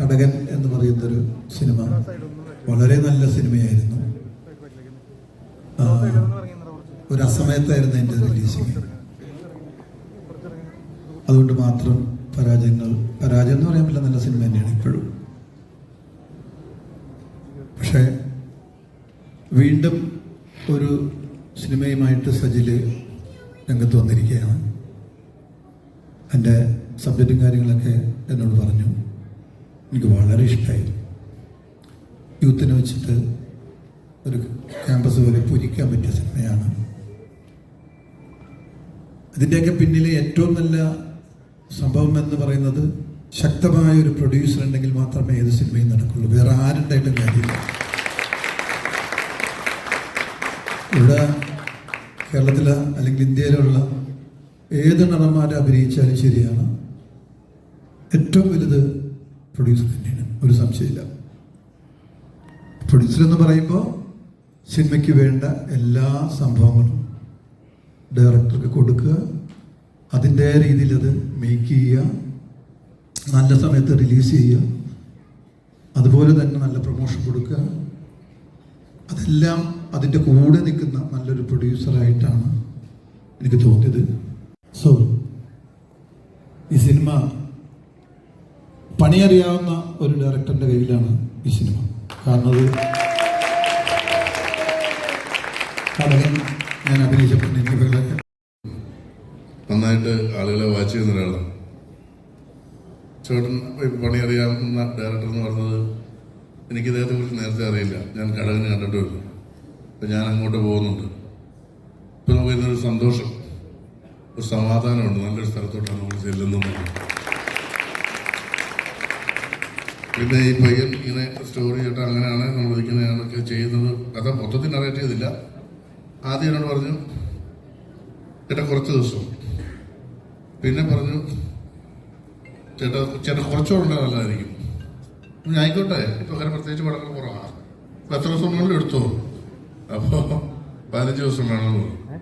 കടകൻ എന്ന് പറയുന്നൊരു സിനിമ. വളരെ നല്ല സിനിമയായിരുന്നു. ഒരു അസമയത്തായിരുന്നു എന്റെ റിലീസിങ്. അതുകൊണ്ട് മാത്രം പരാജയങ്ങൾ പരാജയം എന്ന് പറയാൻ നല്ല സിനിമ തന്നെയാണ് ഇപ്പോഴും. പക്ഷേ വീണ്ടും ഒരു സിനിമയുമായിട്ട് സജിൽ രംഗത്ത് വന്നിരിക്കുകയാണ്. എന്റെ സബ്ജക്റ്റും കാര്യങ്ങളൊക്കെ എന്നോട് പറഞ്ഞു. എനിക്ക് വളരെ ഇഷ്ടമായി യൂത്തിനെ വെച്ചിട്ട് ഒരു ക്യാമ്പസ് പോലെ പൂരിക്കാൻ പറ്റിയ സിനിമയാണ്. ഇതിന്റെയൊക്കെ പിന്നിലെ ഏറ്റവും നല്ല സംഭവം എന്ന് പറയുന്നത് ശക്തമായ ഒരു പ്രൊഡ്യൂസർ ഉണ്ടെങ്കിൽ മാത്രമേ ഏത് സിനിമയും നടക്കുള്ളൂ. വേറെ ആരുണ്ടായിട്ടും കാര്യമില്ല. ഇവിടെ കേരളത്തിലെ അല്ലെങ്കിൽ ഇന്ത്യയിലുള്ള ഏത് നടന്മാരെ അഭിനയിച്ചാലും ശരിയാണ് ഏറ്റവും വലുത് പ്രൊഡ്യൂസർ തന്നെയാണ്. ഒരു സംശയമില്ല. പ്രൊഡ്യൂസർ എന്ന് പറയുമ്പോൾ സിനിമയ്ക്ക് വേണ്ട എല്ലാ സംഭവങ്ങളും ഡയറക്ടർക്ക് കൊടുക്കുക. അതിന്റെ രീതിയിൽ അത് മേക്ക് ചെയ്യുക. നല്ല സമയത്ത് റിലീസ് ചെയ്യുക. അതുപോലെ തന്നെ നല്ല പ്രൊമോഷൻ കൊടുക്കുക. അതെല്ലാം അതിന്റെ കൂടെ നിൽക്കുന്ന നല്ലൊരു പ്രൊഡ്യൂസറായിട്ടാണ് എനിക്ക് തോന്നിയത്. സോ ഈ സിനിമ പണിയറിയാവുന്ന ഒരു ഡയറക്ടറിന്റെ കയ്യിലാണ് ഈ സിനിമ. കാരണം അത് ഞാൻ അഭിനയിച്ചപ്പോൾ നന്നായിട്ട് ആളുകളെ വാച്ച് ചെയ്യുന്ന ഒരാളാണ്. ചേട്ടൻ പണിയറിയാവുന്ന ഡയറക്ടർ എന്ന് പറഞ്ഞത് എനിക്ക് ഇദ്ദേഹത്തെ കുറിച്ച് നേരത്തെ അറിയില്ല. ഞാൻ കടകിന് കണ്ടിട്ടുമില്ല അപ്പം ഞാൻ അങ്ങോട്ട് പോകുന്നുണ്ട്. ഇപ്പം നമുക്ക് ഇന്നൊരു സന്തോഷം ഒരു സമാധാനമുണ്ട്. നല്ലൊരു സ്ഥലത്തോട്ടാണ് നമ്മൾ ചെല്ലുന്നത്. പിന്നെ ഈ പയ്യൻ ഇങ്ങനെ സ്റ്റോറി ചേട്ടാ അങ്ങനെയാണ് നമ്മൾ ഇരിക്കുന്നതൊക്കെ ചെയ്യുന്നത്. കഥ മൊത്തത്തിൽ നറേറ്റ് ചെയ്തില്ല. ആദ്യം എന്നോട് പറഞ്ഞു ചേട്ടാ കുറച്ച് ദിവസം. പിന്നെ പറഞ്ഞു ചേട്ടാ ചേട്ടാ കുറച്ചുകൂടെ നല്ലതായിരിക്കും. ഞാൻ ആയിക്കോട്ടെ. ഇപ്പൊ അങ്ങനെ പ്രത്യേകിച്ച് പടങ്ങൾ കുറവാണ് അപ്പൊ എത്ര ദിവസം മുകളിൽ എടുത്തോ? അപ്പോൾ പതിനഞ്ച് ദിവസം വേണമെന്ന് പറഞ്ഞു.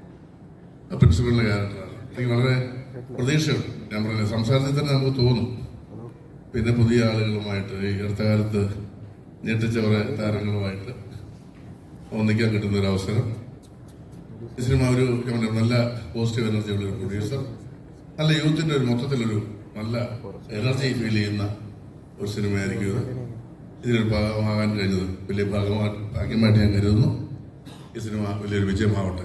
പ്രിൻസിപ്പലിന്റെ ക്യാരക്ടറാണ് എനിക്ക് വളരെ പ്രതീക്ഷയുണ്ട്. ഞാൻ പറഞ്ഞ സംസാരത്തിൽ തന്നെ നമുക്ക് തോന്നും. പിന്നെ പുതിയ ആളുകളുമായിട്ട് ഈ അടുത്ത കാലത്ത് ഞെട്ടിച്ച കുറെ താരങ്ങളുമായിട്ട് ഒന്നിക്കാൻ കിട്ടുന്ന ഒരു അവസരം ഈ സിനിമ ഒരു നല്ല പോസിറ്റീവ് എനർജി ഉള്ള ഒരു പ്രൊഡ്യൂസർ നല്ല യൂത്തിന്റെ ഒരു മൊത്തത്തിലൊരു നല്ല എനർജി ഫീൽ ചെയ്യുന്ന ഒരു സിനിമയായിരിക്കും ഇത്. ഇതിനൊരു ഭാഗമാകാൻ കഴിഞ്ഞത് വലിയ ഭാഗമാ ഭാഗ്യമായിട്ട് ഞാൻ കരുതുന്നു. ഈ സിനിമ വലിയൊരു വിജയമാവട്ടെ.